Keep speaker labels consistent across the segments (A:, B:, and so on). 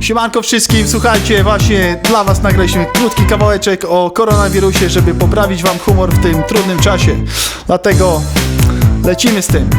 A: Siemanko wszystkim, słuchajcie, właśnie dla was nagraliśmy krótki kawałeczek o koronawirusie, żeby poprawić wam humor w tym trudnym czasie. Dlatego lecimy z tym.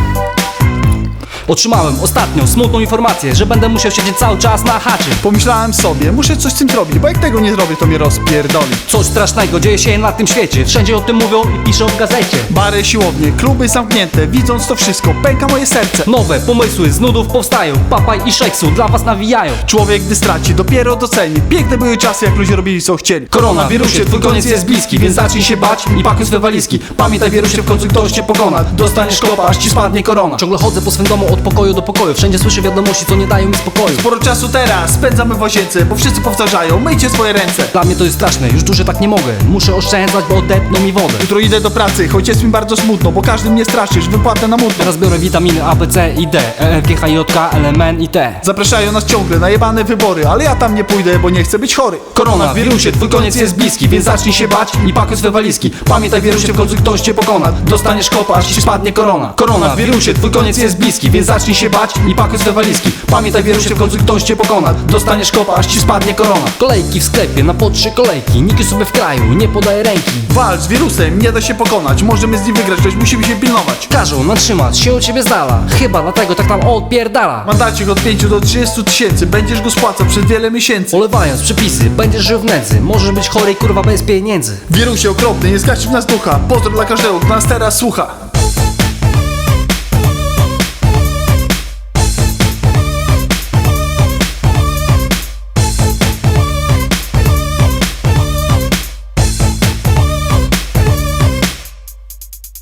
B: Otrzymałem ostatnią smutną informację, że będę musiał siedzieć cały czas na chacie
A: Pomyślałem sobie, muszę coś z tym zrobić, bo jak tego nie zrobię, to mnie rozpierdoli.
B: Coś strasznego dzieje się na tym świecie Wszędzie o tym mówią i piszą w gazecie
A: Bary, siłownie, kluby zamknięte, widząc to wszystko, pęka moje serce.
B: Nowe pomysły z nudów powstają Papaj i szeksu dla was nawijają
A: Człowiek, gdy straci, dopiero doceni. Piękne były czasy, jak ludzie robili co chcieli.
B: Koronawirusie, twój koniec jest bliski Więc zacznij się bać i pakuj swe walizki Pamiętaj wirusie, w końcu ktoś cię pokona Dostaniesz klopa, aż ci spadnie korona Ciągle chodzę po swym domu od pokoju do pokoju. Wszędzie słyszę wiadomości, co nie dają mi spokoju.
A: Sporo czasu teraz spędzamy w łazience, bo wszyscy powtarzają, myjcie swoje ręce.
B: Dla mnie to jest straszne, już dłużej tak nie mogę. Muszę oszczędzać, bo odepną mi wodę.
A: Jutro idę do pracy, choć jest mi bardzo smutno, bo każdy mnie straszy, że wypłatę na mutno.
B: Teraz biorę witaminy A, B, C i D E, F, G, H, J, K, L, M, N i T.
A: Zapraszają nas ciągle na jebane wybory, ale ja tam nie pójdę, bo nie chcę być chory.
B: Koronawirusie, twój koniec jest bliski, więc zacznij się bać i pakuj swe walizki. Pamiętaj wirusie, w końcu ktoś cię pokona. Dostaniesz kopa, aż ci spadnie korona. Koronawirusie, twój koniec jest bliski, więc zacznij się bać i pakuj swe walizki. Pamiętaj wirusie, w końcu ktoś cię pokona. Dostaniesz kopa, aż ci spadnie korona. Kolejki w sklepie, na po trzy kolejki. Nikt sobie w kraju nie podaje ręki.
A: Walcz z wirusem, nie da się pokonać, możemy z nim wygrać, lecz musimy się pilnować.
B: Każą nam trzymać się od ciebie z dala Chyba dlatego tak tam odpierdala.
A: Mandacik od 5 do 30 tysięcy, będziesz go spłacał przez wiele miesięcy.
B: Olewając przepisy, będziesz żył w nędzy. Możesz być chory kurwa bez pieniędzy.
A: Wirusie okropny, nie zgaś w nas ducha, pozdro dla każdego, kto nas teraz słucha.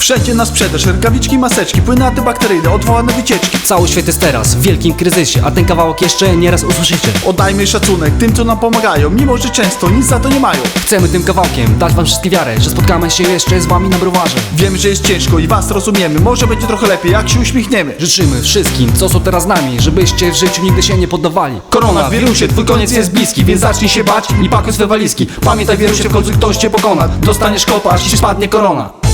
A: Wszędzie na sprzedaż, rękawiczki, maseczki, płyny antybakteryjne, odwołane wycieczki.
B: Cały świat jest teraz w wielkim kryzysie A ten kawałek jeszcze nieraz usłyszycie
A: Oddajmy szacunek tym, co nam pomagają, mimo że często nic za to nie mają.
B: Chcemy tym kawałkiem dać wam wszystkie wiarę Że spotkamy się jeszcze z wami na browarze
A: Wiemy, że jest ciężko i was rozumiemy, może będzie trochę lepiej, jak się uśmiechniemy.
B: Życzymy wszystkim, co są teraz z nami Żebyście w życiu nigdy się nie poddawali Koronawirusie, twój koniec jest bliski Więc zacznij się bać i pakuj swe walizki Pamiętaj wirusie, w końcu ktoś cię pokona Dostaniesz kopa, aż ci spadnie korona